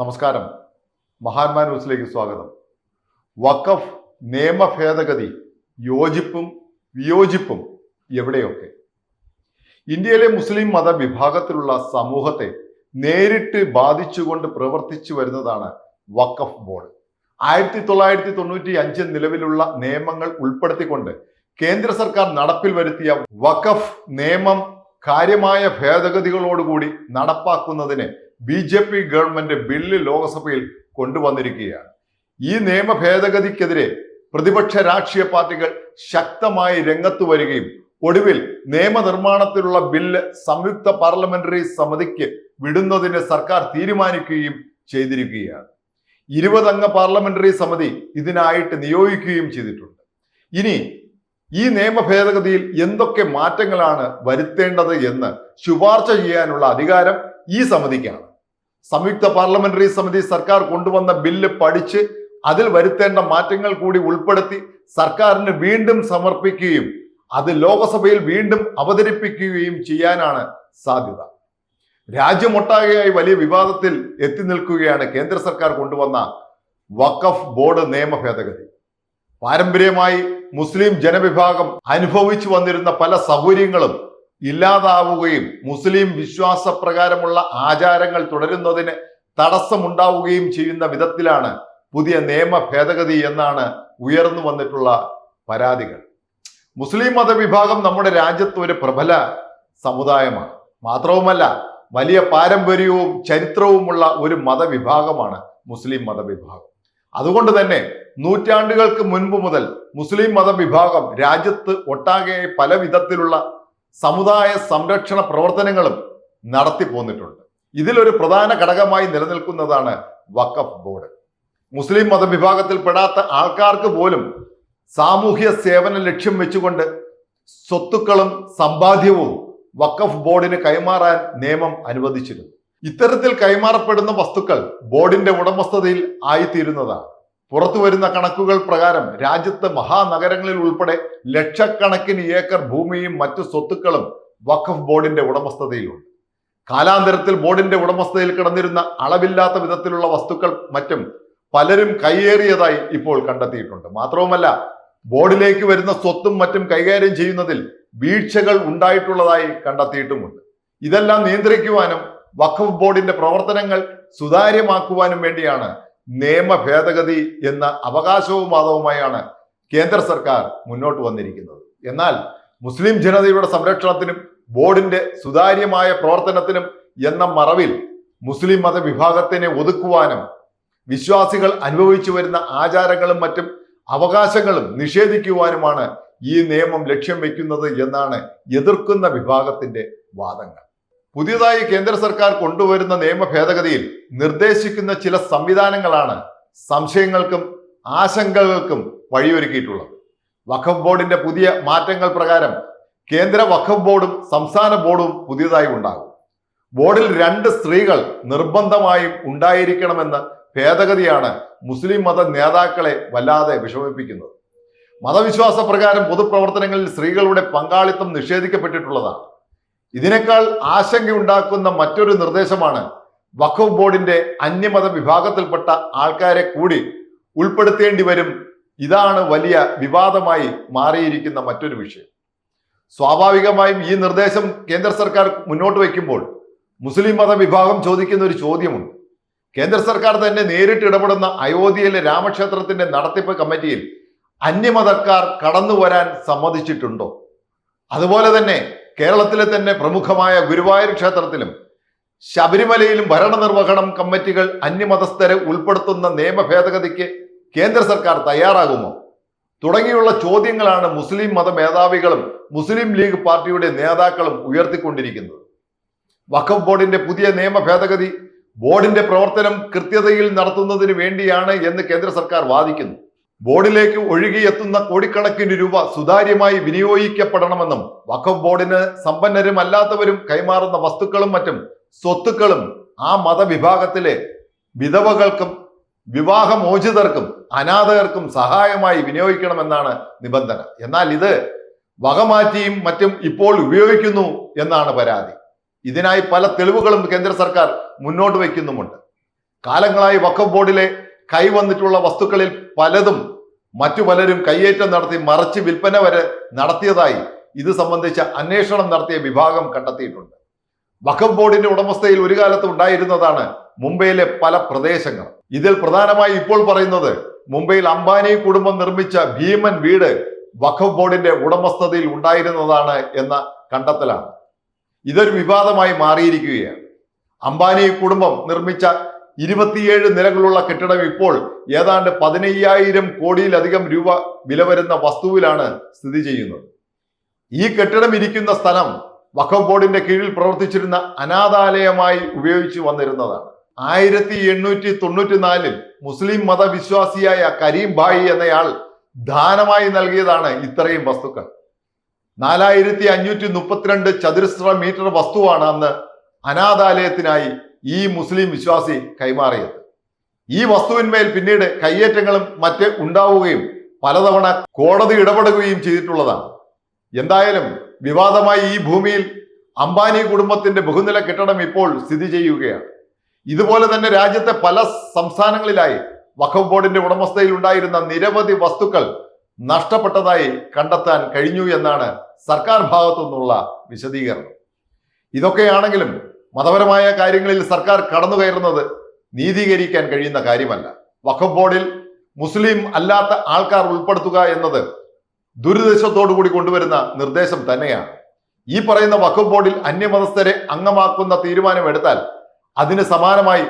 നമസ്കാരം. മഹാന്മാ ന്യൂസിലേക്ക് സ്വാഗതം. വഖഫ് നിയമ ഭേദഗതി യോജിപ്പും വിയോജിപ്പും എവിടെയൊക്കെ? ഇന്ത്യയിലെ മുസ്ലിം മതവിഭാഗത്തിലുള്ള സമൂഹത്തെ നേരിട്ട് ബാധിച്ചുകൊണ്ട് പ്രവർത്തിച്ചു വരുന്നതാണ് വഖഫ് ബോർഡ്. ആയിരത്തി തൊള്ളായിരത്തി തൊണ്ണൂറ്റി അഞ്ച് നിലവിലുള്ള നിയമങ്ങൾ ഉൾപ്പെടുത്തിക്കൊണ്ട് കേന്ദ്ര സർക്കാർ നടപ്പിൽ വരുത്തിയ വഖഫ് നിയമം കാര്യമായ ഭേദഗതികളോടുകൂടി നടപ്പാക്കുന്നതിന് B J P government bill ലോക്സഭയിൽ കൊണ്ടുവന്നിരിക്കുകയാണ്. ഈ നിയമ ഭേദഗതിക്കെതിരെ പ്രതിപക്ഷ രാഷ്ട്രീയ പാർട്ടികൾ ശക്തമായി രംഗത്തു വരികയും ഒടുവിൽ നിയമനിർമ്മാണത്തിലുള്ള ബില്ല് സംയുക്ത പാർലമെന്ററി സമിതിക്ക് വിടുന്നതിന് സർക്കാർ തീരുമാനിക്കുകയും ചെയ്തിരിക്കുകയാണ്. ഇരുപതംഗ പാർലമെന്ററി സമിതി ഇതിനായിട്ട് നിയോഗിക്കുകയും ചെയ്തിട്ടുണ്ട്. ഇനി ഈ നിയമ ഭേദഗതിയിൽ എന്തൊക്കെ മാറ്റങ്ങളാണ് വരുത്തേണ്ടത് എന്ന് ശുപാർശ ചെയ്യാനുള്ള അധികാരം ഈ സമിതിക്കാണ്. സംയുക്ത പാർലമെന്ററി സമിതി സർക്കാർ കൊണ്ടുവന്ന ബില്ല് പഠിച്ച് അതിൽ വരുത്തേണ്ട മാറ്റങ്ങൾ കൂടി ഉൾപ്പെടുത്തി സർക്കാരിന് വീണ്ടും സമർപ്പിക്കുകയും അത് ലോകസഭയിൽ വീണ്ടും അവതരിപ്പിക്കുകയും ചെയ്യാനാണ് സാധ്യത. രാജ്യമൊട്ടാകെയായി വലിയ വിവാദത്തിൽ എത്തി നിൽക്കുകയാണ് കേന്ദ്ര സർക്കാർ കൊണ്ടുവന്ന വഖഫ് ബോർഡ് നിയമ ഭേദഗതി പാരമ്പര്യമായി മുസ്ലിം ജനവിഭാഗം അനുഭവിച്ചു വന്നിരുന്ന പല സൗകര്യങ്ങളും ഇല്ലാതാവുകയും മുസ്ലിം വിശ്വാസപ്രകാരമുള്ള ആചാരങ്ങൾ തുടരുന്നതിന് തടസ്സമുണ്ടാവുകയും ചെയ്യുന്ന വിധത്തിലാണ് പുതിയ നിയമ ഭേദഗതി എന്നാണ് ഉയർന്നു വന്നിട്ടുള്ള പരാതികൾ. മുസ്ലിം മതവിഭാഗം നമ്മുടെ രാജ്യത്ത് ഒരു പ്രബല സമുദായമാണ്. മാത്രവുമല്ല വലിയ പാരമ്പര്യവും ചരിത്രവുമുള്ള ഒരു മതവിഭാഗമാണ് മുസ്ലിം മതവിഭാഗം. അതുകൊണ്ട് തന്നെ നൂറ്റാണ്ടുകൾക്ക് മുൻപ് മുതൽ മുസ്ലിം മതവിഭാഗം രാജ്യത്ത് ഒട്ടാകെ പല വിധത്തിലുള്ള സമുദായ സംരക്ഷണ പ്രവർത്തനങ്ങളും നടത്തി പോന്നിട്ടുണ്ട്. ഇതിലൊരു പ്രധാന ഘടകമായി നിലനിൽക്കുന്നതാണ് വഖഫ് ബോർഡ്. മുസ്ലിം മതവിഭാഗത്തിൽ പെടാത്ത ആൾക്കാർക്ക് പോലും സാമൂഹ്യ സേവന ലക്ഷ്യം വെച്ചുകൊണ്ട് സ്വത്തുക്കളും സമ്പാദ്യവും വഖഫ് ബോർഡിന് കൈമാറാൻ നിയമം അനുവദിച്ചിരുന്നു. ഇത്തരത്തിൽ കൈമാറപ്പെടുന്ന വസ്തുക്കൾ ബോർഡിന്റെ ഉടമസ്ഥതയിൽ ആയിത്തീരുന്നതാണ്. പുറത്തു വരുന്ന കണക്കുകൾ പ്രകാരം രാജ്യത്ത് മഹാനഗരങ്ങളിൽ ഉൾപ്പെടെ ലക്ഷക്കണക്കിന് ഏക്കർ ഭൂമിയും മറ്റു സ്വത്തുക്കളും വഖഫ് ബോർഡിന്റെ ഉടമസ്ഥതയിലുണ്ട്. കാലാന്തരത്തിൽ ബോർഡിന്റെ ഉടമസ്ഥതയിൽ കിടന്നിരുന്ന അളവില്ലാത്ത വിധത്തിലുള്ള വസ്തുക്കൾ മറ്റും പലരും കൈയേറിയതായി ഇപ്പോൾ കണ്ടെത്തിയിട്ടുണ്ട്. മാത്രവുമല്ല ബോർഡിലേക്ക് വരുന്ന സ്വത്തും മറ്റും കൈകാര്യം ചെയ്യുന്നതിൽ വീഴ്ചകൾ ഉണ്ടായിട്ടുള്ളതായി കണ്ടെത്തിയിട്ടുമുണ്ട്. ഇതെല്ലാം നിയന്ത്രിക്കുവാനും വഖഫ് ബോർഡിന്റെ പ്രവർത്തനങ്ങൾ സുതാര്യമാക്കുവാനും വേണ്ടിയാണ് നിയമ ഭേദഗതി എന്ന അവകാശവും വാദവുമായാണ് കേന്ദ്ര സർക്കാർ മുന്നോട്ട് വന്നിരിക്കുന്നത്. എന്നാൽ മുസ്ലിം ജനതയുടെ സംരക്ഷണത്തിനും ബോർഡിന്റെ സുതാര്യമായ പ്രവർത്തനത്തിനും എന്ന മറവിൽ മുസ്ലിം മതവിഭാഗത്തിനെ ഒതുക്കുവാനും വിശ്വാസികൾ അനുഭവിച്ചു വരുന്ന ആചാരങ്ങളും മറ്റും അവകാശങ്ങളും നിഷേധിക്കുവാനുമാണ് ഈ നിയമം ലക്ഷ്യം വയ്ക്കുന്നത് എന്നാണ് എതിർക്കുന്ന വിഭാഗത്തിന്റെ വാദങ്ങൾ. പുതിയതായി കേന്ദ്ര സർക്കാർ കൊണ്ടുവരുന്ന നിയമ ഭേദഗതിയിൽ നിർദ്ദേശിക്കുന്ന ചില സംവിധാനങ്ങളാണ് സംശയങ്ങൾക്കും ആശങ്കകൾക്കും വഴിയൊരുക്കിയിട്ടുള്ളത്. വഖഫ് ബോർഡിന്റെ പുതിയ മാറ്റങ്ങൾ പ്രകാരം കേന്ദ്ര വഖഫ് ബോർഡും സംസ്ഥാന ബോർഡും പുതിയതായി ഉണ്ടാകും. ബോർഡിൽ രണ്ട് സ്ത്രീകൾ നിർബന്ധമായും ഉണ്ടായിരിക്കണമെന്ന ഭേദഗതിയാണ് മുസ്ലിം മത നേതാക്കളെ വല്ലാതെ വിഷമിപ്പിക്കുന്നത്. മതവിശ്വാസ പ്രകാരം പൊതുപ്രവർത്തനങ്ങളിൽ സ്ത്രീകളുടെ പങ്കാളിത്തം നിഷേധിക്കപ്പെട്ടിട്ടുള്ളതാണ്. ഇതിനേക്കാൾ ആശങ്കയുണ്ടാക്കുന്ന മറ്റൊരു നിർദ്ദേശമാണ് വഖഫ് ബോർഡിന്റെ അന്യമത വിഭാഗത്തിൽപ്പെട്ട ആൾക്കാരെ കൂടി ഉൾപ്പെടുത്തേണ്ടി വരും. ഇതാണ് വലിയ വിവാദമായി മാറിയിരിക്കുന്ന മറ്റൊരു വിഷയം. സ്വാഭാവികമായും ഈ നിർദ്ദേശം കേന്ദ്ര സർക്കാർ മുന്നോട്ട് വയ്ക്കുമ്പോൾ മുസ്ലിം മത വിഭാഗം ചോദിക്കുന്ന ഒരു ചോദ്യമുണ്ട്. കേന്ദ്ര സർക്കാർ തന്നെ നേരിട്ട് ഇടപെടുന്ന അയോധ്യയിലെ രാമക്ഷേത്രത്തിന്റെ നടത്തിപ്പ് കമ്മിറ്റിയിൽ അന്യമതക്കാർ കടന്നു വരാൻ സമ്മതിച്ചിട്ടുണ്ടോ? അതുപോലെ തന്നെ കേരളത്തിലെ തന്നെ പ്രമുഖമായ ഗുരുവായൂർ ക്ഷേത്രത്തിലും ശബരിമലയിലും ഭരണനിർവഹണം കമ്മിറ്റികൾ അന്യമതസ്ഥരെ ഉൾപ്പെടുത്തുന്ന നിയമ ഭേദഗതിക്ക് കേന്ദ്ര സർക്കാർ തയ്യാറാകുമോ? തുടങ്ങിയുള്ള ചോദ്യങ്ങളാണ് മുസ്ലിം മത മേധാവികളും മുസ്ലിം ലീഗ് പാർട്ടിയുടെ നേതാക്കളും ഉയർത്തിക്കൊണ്ടിരിക്കുന്നത്. വഖഫ് ബോർഡിന്റെ പുതിയ നിയമ ഭേദഗതി ബോർഡിന്റെ പ്രവർത്തനം കൃത്യതയിൽ നടത്തുന്നതിന് വേണ്ടിയാണ് എന്ന് കേന്ദ്ര സർക്കാർ വാദിക്കുന്നു. ബോർഡിലേക്ക് ഒഴുകിയെത്തുന്ന കോടിക്കണക്കിന് രൂപ സുതാര്യമായി വിനിയോഗിക്കപ്പെടണമെന്നും വഖഫ് ബോർഡിന് സമ്പന്നരും അല്ലാത്തവരും കൈമാറുന്ന വസ്തുക്കളും മറ്റും സ്വത്തുക്കളും ആ മതവിഭാഗത്തിലെ വിധവകൾക്കും വിവാഹമോചിതർക്കും അനാഥകർക്കും സഹായമായി വിനിയോഗിക്കണമെന്നാണ് നിബന്ധന. എന്നാൽ ഇത് വകമാറ്റിയും മറ്റും ഇപ്പോൾ ഉപയോഗിക്കുന്നു എന്നാണ് പരാതി. ഇതിനായി പല തെളിവുകളും കേന്ദ്ര സർക്കാർ മുന്നോട്ട് വയ്ക്കുന്നുമുണ്ട്. കാലങ്ങളായി വഖഫ് ബോർഡിലെ കൈവന്നിട്ടുള്ള വസ്തുക്കളിൽ പലതും മറ്റു പലരും കയ്യേറ്റം നടത്തി മറച്ച് വിൽപ്പന വരെ നടത്തിയതായി ഇത് സംബന്ധിച്ച അന്വേഷണം നടത്തിയ വിഭാഗം കണ്ടെത്തിയിട്ടുണ്ട്. വഖഫ് ബോർഡിന്റെ ഉടമസ്ഥയിൽ ഒരു കാലത്ത് ഉണ്ടായിരുന്നതാണ് മുംബൈയിലെ പല പ്രദേശങ്ങൾ. ഇതിൽ പ്രധാനമായി ഇപ്പോൾ പറയുന്നത് മുംബൈയിൽ അംബാനി കുടുംബം നിർമ്മിച്ച ഭീമൻ വീട് വഖഫ് ബോർഡിന്റെ ഉടമസ്ഥതയിൽ ഉണ്ടായിരുന്നതാണ് എന്ന കണ്ടെത്തലാണ്. ഇതൊരു വിവാദമായി മാറിയിരിക്കുകയാണ്. അംബാനി കുടുംബം നിർമ്മിച്ച ഇരുപത്തിയേഴ് നിലകളുള്ള കെട്ടിടം ഇപ്പോൾ ഏതാണ്ട് പതിനയ്യായിരം കോടിയിലധികം രൂപ വില വരുന്ന വസ്തുവിലാണ് സ്ഥിതി ചെയ്യുന്നത്. ഈ കെട്ടിടം ഇരിക്കുന്ന സ്ഥലം വഖഫ് ബോർഡിന്റെ കീഴിൽ പ്രവർത്തിച്ചിരുന്ന അനാഥാലയമായി ഉപയോഗിച്ചു വന്നിരുന്നതാണ്. ആയിരത്തി എണ്ണൂറ്റി തൊണ്ണൂറ്റിനാലിൽ മുസ്ലിം മതവിശ്വാസിയായ കരീം ഭായി എന്നയാൾ ദാനമായി നൽകിയതാണ് ഇത്രയും വസ്തുക്കൾ. നാലായിരത്തി അഞ്ഞൂറ്റി മുപ്പത്തിരണ്ട് ചതുരശ്ര മീറ്റർ വസ്തുവാണ് അന്ന് അനാഥാലയത്തിനായി ഈ മുസ്ലിം വിശ്വാസി കൈമാറിയത്. ഈ വസ്തുവിന്മേൽ പിന്നീട് കയ്യേറ്റങ്ങളും മറ്റ് ഉണ്ടാവുകയും പലതവണ കോടതി ഇടപെടുകയും ചെയ്തിട്ടുള്ളതാണ്. എന്തായാലും വിവാദമായി ഈ ഭൂമിയിൽ അംബാനി കുടുംബത്തിന്റെ ബഹുനില കെട്ടിടം ഇപ്പോൾ സ്ഥിതി ചെയ്യുകയാണ്. ഇതുപോലെ തന്നെ രാജ്യത്തെ പല സംസ്ഥാനങ്ങളിലായി വഖഫ് ബോർഡിന്റെ ഉടമസ്ഥയിൽ ഉണ്ടായിരുന്ന നിരവധി വസ്തുക്കൾ നഷ്ടപ്പെട്ടതായി കണ്ടെത്താൻ കഴിഞ്ഞു എന്നാണ് സർക്കാർ ഭാഗത്തു നിന്നുള്ള വിശദീകരണം. ഇതൊക്കെയാണെങ്കിലും മതപരമായ കാര്യങ്ങളിൽ സർക്കാർ കടന്നു കയറുന്നത് നീതീകരിക്കാൻ കഴിയുന്ന കാര്യമല്ല. വഖഫ് ബോർഡിൽ മുസ്ലിം അല്ലാത്ത ആൾക്കാർ ഉൾപ്പെടുത്തുക എന്നത് ദുരുദ്ദേശത്തോടു കൂടി കൊണ്ടുവരുന്ന നിർദ്ദേശം തന്നെയാണ്. ഈ പറയുന്ന വഖഫ് ബോർഡിൽ അന്യമതസ്ഥരെ അംഗമാക്കുന്ന തീരുമാനം എടുത്താൽ അതിന് സമാനമായി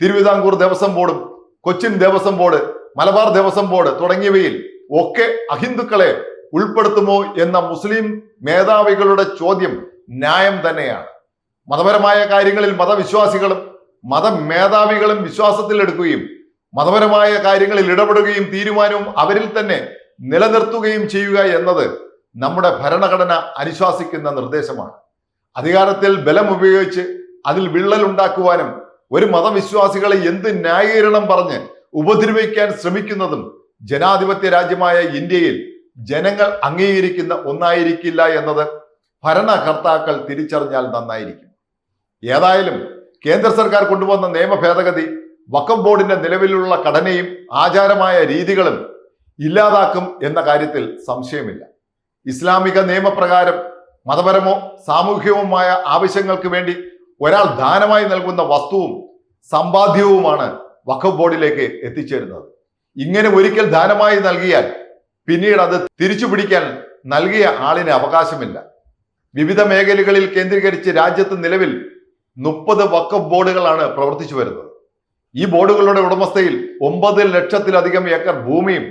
തിരുവിതാംകൂർ ദേവസ്വം ബോർഡും കൊച്ചിൻ ദേവസ്വം ബോർഡ് മലബാർ ദേവസ്വം ബോർഡ് തുടങ്ങിയവയിൽ ഒക്കെ അഹിന്ദുക്കളെ ഉൾപ്പെടുത്തുമോ എന്ന മുസ്ലിം മേധാവികളുടെ ചോദ്യം ന്യായം തന്നെയാണ്. മതപരമായ കാര്യങ്ങളിൽ മതവിശ്വാസികളും മതമേധാവികളും വിശ്വാസത്തിൽ എടുക്കുകയും മതപരമായ കാര്യങ്ങളിൽ ഇടപെടുകയും തീരുമാനവും അവരിൽ തന്നെ നിലനിർത്തുകയും ചെയ്യുക എന്നത് നമ്മുടെ ഭരണഘടന അനുശാസിക്കുന്ന നിർദ്ദേശമാണ്. അധികാരത്തിൽ ബലം ഉപയോഗിച്ച് അതിൽ വിള്ളൽ ഉണ്ടാക്കുവാനും ഒരു മതവിശ്വാസികളെ എന്ത് ന്യായീകരണം പറഞ്ഞ് ഉപദ്രവിക്കാൻ ശ്രമിക്കുന്നതും ജനാധിപത്യ രാജ്യമായ ഇന്ത്യയിൽ ജനങ്ങൾ അംഗീകരിക്കുന്ന ഒന്നായിരിക്കില്ല എന്നത് ഭരണകർത്താക്കൾ തിരിച്ചറിഞ്ഞാൽ നന്നായിരിക്കും. ഏതായാലും കേന്ദ്ര സർക്കാർ കൊണ്ടുവന്ന നിയമ ഭേദഗതി വക്കം ബോർഡിന്റെ നിലവിലുള്ള ഘടനയും ആചാരമായ രീതികളും ഇല്ലാതാക്കും എന്ന കാര്യത്തിൽ സംശയമില്ല. ഇസ്ലാമിക നിയമപ്രകാരം മതപരമോ സാമൂഹികവുമായ ആവശ്യങ്ങൾക്ക് വേണ്ടി ഒരാൾ ദാനമായി നൽകുന്ന വസ്തുവും സമ്പാദ്യവുമാണ് വഖഫ് ബോർഡിലേക്ക് എത്തിച്ചേരുന്നത്. ഇങ്ങനെ ഒരിക്കൽ ദാനമായി നൽകിയാൽ പിന്നീട് അത് തിരിച്ചു പിടിക്കാൻ നൽകിയ ആളിന് അവകാശമില്ല. വിവിധ മേഖലകളിൽ കേന്ദ്രീകരിച്ച് രാജ്യത്ത് നിലവിൽ മുപ്പത് വഖഫ് ബോർഡുകളാണ് പ്രവർത്തിച്ചു വരുന്നത്. ഈ ബോർഡുകളുടെ ഉടമസ്ഥയിൽ ഒമ്പത് ലക്ഷത്തിലധികം ഏക്കർ ഭൂമിയും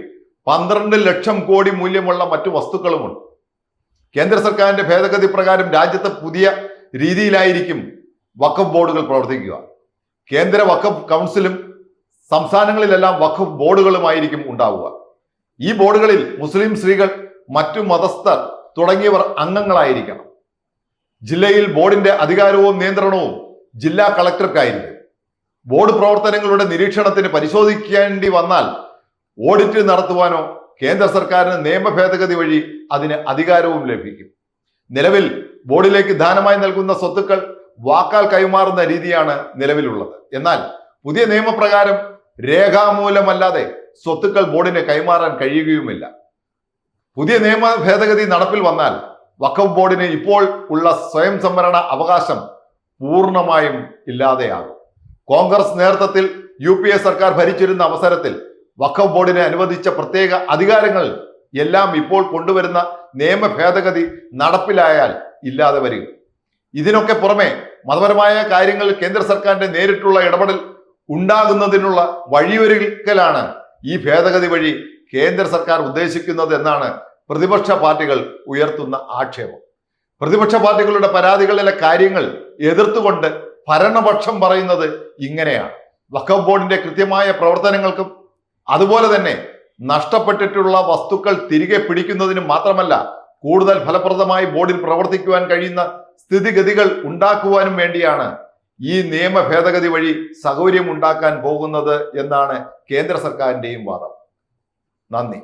പന്ത്രണ്ട് ലക്ഷം കോടി മൂല്യമുള്ള മറ്റു വസ്തുക്കളുമുണ്ട്. കേന്ദ്ര സർക്കാരിന്റെ ഭേദഗതി പ്രകാരം രാജ്യത്ത് പുതിയ രീതിയിലായിരിക്കും വഖഫ് ബോർഡുകൾ പ്രവർത്തിക്കുക. കേന്ദ്ര വഖഫ് കൗൺസിലും സംസ്ഥാനങ്ങളിലെല്ലാം വഖഫ് ബോർഡുകളുമായിരിക്കും ഉണ്ടാവുക. ഈ ബോർഡുകളിൽ മുസ്ലിം സ്ത്രീകൾ മറ്റു മതസ്ഥർ തുടങ്ങിയവർ അംഗങ്ങളായിരിക്കണം. ജില്ലയിൽ ബോർഡിന്റെ അധികാരവും നിയന്ത്രണവും ജില്ലാ കളക്ടർക്കായിരുന്നു. ബോർഡ് പ്രവർത്തനങ്ങളുടെ നിരീക്ഷണത്തിന് പരിശോധിക്കേണ്ടി വന്നാൽ ഓഡിറ്റ് നടത്തുവാനോ കേന്ദ്ര സർക്കാരിന് നിയമ ഭേദഗതി വഴി അതിന് അധികാരവും ലഭിക്കും. നിലവിൽ ബോർഡിലേക്ക് ദാനമായി നൽകുന്ന സ്വത്തുക്കൾ വാക്കാൽ കൈമാറുന്ന രീതിയാണ് നിലവിലുള്ളത്. എന്നാൽ പുതിയ നിയമപ്രകാരം രേഖാമൂലമല്ലാതെ സ്വത്തുക്കൾ ബോർഡിന് കൈമാറാൻ കഴിയുകയുമില്ല. പുതിയ നിയമ ഭേദഗതി നടപ്പിൽ വന്നാൽ വഖഫ് ബോർഡിന് ഇപ്പോൾ ഉള്ള സ്വയം സംവരണ അവകാശം പൂർണമായും ഇല്ലാതെയാകും. കോൺഗ്രസ് നേതൃത്വത്തിൽ യു പി എ സർക്കാർ ഭരിച്ചിരുന്ന അവസരത്തിൽ വഖഫ് ബോർഡിനെ അനുവദിച്ച പ്രത്യേക അധികാരങ്ങൾ എല്ലാം ഇപ്പോൾ കൊണ്ടുവരുന്ന നിയമ ഭേദഗതി നടപ്പിലായാൽ ഇല്ലാതെ വരിക. ഇതിനൊക്കെ പുറമെ മതപരമായ കാര്യങ്ങൾ കേന്ദ്ര സർക്കാരിന്റെ നേരിട്ടുള്ള ഇടപെടൽ ഉണ്ടാകുന്നതിനുള്ള വഴിയൊരുക്കലാണ് ഈ ഭേദഗതി വഴി കേന്ദ്ര സർക്കാർ ഉദ്ദേശിക്കുന്നത് എന്നാണ് പ്രതിപക്ഷ പാർട്ടികൾ ഉയർത്തുന്ന ആക്ഷേപം. പ്രതിപക്ഷ പാർട്ടികളുടെ പരാതികളിലെ കാര്യങ്ങൾ എതിർത്തുകൊണ്ട് ഭരണപക്ഷം പറയുന്നത് ഇങ്ങനെയാണ്. വഖഫ് ബോർഡിന്റെ കൃത്യമായ പ്രവർത്തനങ്ങൾക്കും അതുപോലെ തന്നെ നഷ്ടപ്പെട്ടിട്ടുള്ള വസ്തുക്കൾ തിരികെ പിടിക്കുന്നതിനും മാത്രമല്ല കൂടുതൽ ഫലപ്രദമായി ബോർഡിൽ പ്രവർത്തിക്കുവാൻ കഴിയുന്ന സ്ഥിതിഗതികൾ ഉണ്ടാക്കുവാനും വേണ്ടിയാണ് ഈ നിയമ ഭേദഗതി വഴി സൗകര്യം ഉണ്ടാക്കാൻ പോകുന്നത് എന്നാണ് കേന്ദ്ര സർക്കാരിന്റെയും വാദം. നന്ദി.